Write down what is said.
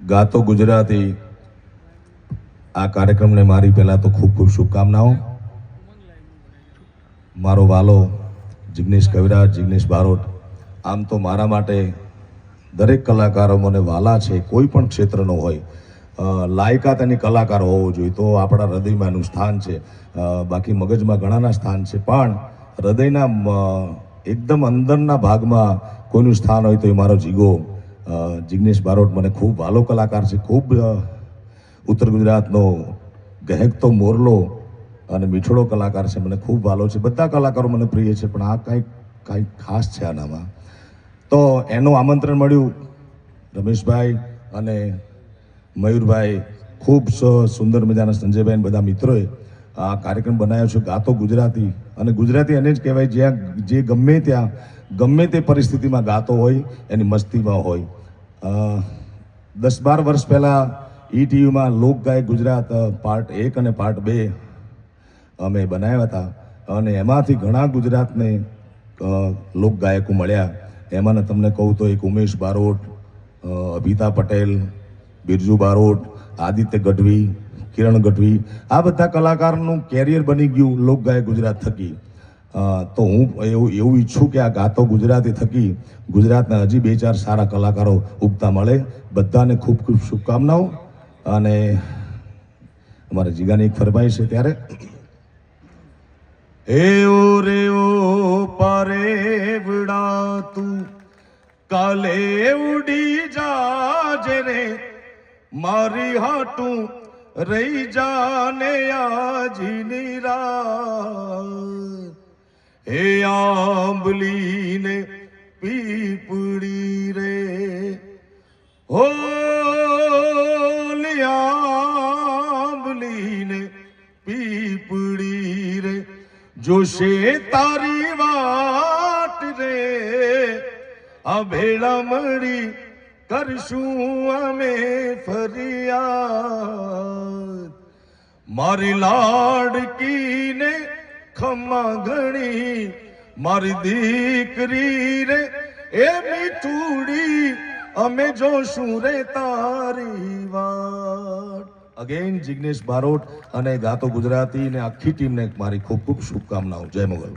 ગાતો ગુજરાતી. આ કાર્યક્રમને મારી પહેલાં તો ખૂબ ખૂબ શુભકામનાઓ. મારો વાલો જિગ્નેશ કવિરાજ, જિગ્નેશ બારોટ, આમ તો મારા માટે દરેક કલાકારો મને વાલા છે, કોઈ પણ ક્ષેત્રનો હોય. લાયકાત એની કલાકાર હોવો જોઈએ તો આપણા હૃદયમાં એનું સ્થાન છે. બાકી મગજમાં ઘણાના સ્થાન છે, પણ હૃદયના એકદમ અંદરના ભાગમાં કોઈનું સ્થાન હોય તો એ મારો જીગો. જિગ્નેશ બારોટ મને ખૂબ વાલો કલાકાર છે, ખૂબ ઉત્તર ગુજરાતનો ગહેકતો, મોરલો અને મીઠળો કલાકાર છે, મને ખૂબ વાલો છે. બધા કલાકારો મને પ્રિય છે, પણ આ કંઈક કંઈક ખાસ છે આનામાં. તો એનું આમંત્રણ મળ્યું રમેશભાઈ અને મયુરભાઈ. ખૂબ સુંદર મજાના સંજયભાઈ બધા મિત્રોએ આ કાર્યક્રમ બનાવ્યો છે, ગાતો ગુજરાતી. અને ગુજરાતી એને જ કહેવાય, જ્યાં જે ગમે ત્યાં, ગમે તે પરિસ્થિતિમાં ગાતો હોય, એની મસ્તીમાં હોય. દસ બાર વર્ષ પહેલાં ઈ લોકગાયક ગુજરાત પાર્ટ એક અને પાર્ટ બે અમે બનાવ્યા હતા. અને એમાંથી ઘણા ગુજરાતને લોકગાયકો મળ્યા. એમાંને તમને કહું તો એક ઉમેશ બારોટ અભિતા પટેલ, બિરજુ બારોટ, આદિત્ય ગઢવી, કિરણ ગઢવી. આ બધા કલાકારનું કેરિયર બની ગયું લોકગાયક ગુજરાત થકી. તો હું એવું એવું ઈચ્છું કે આ ગાતો ગુજરાતી થકી ગુજરાતના હજી બે ચાર સારા કલાકારો ઉગતા મળે. બધાને ખૂબ ખૂબ શુભકામનાઓ અને અમારા જીગાની એક ફરમાઈશ છે ત્યારે. એઓ રે ઓ પારેવડા તું કાલે ઉડી જાજે રે. મારી હાટું રહી જાને આજી રાત. હે આંબલીને પીપળી રે. હો આંબલીને પીપળી રે. જોશે તારી વાટ રે. આ ભેળા મળી કરશું અમે ફરિયાદ. મારી લાડકીને ખમ્મા ઘણી મારી દીકરી રે, એ મીઠુડી, અમે જોશું રે તારી વાત અગેન જિગ્નેશ બારોટ અને ગાતો ગુજરાતી ને આખી ટીમને મારી ખૂબ ખૂબ શુભકામનાઓ. જય મોગલ.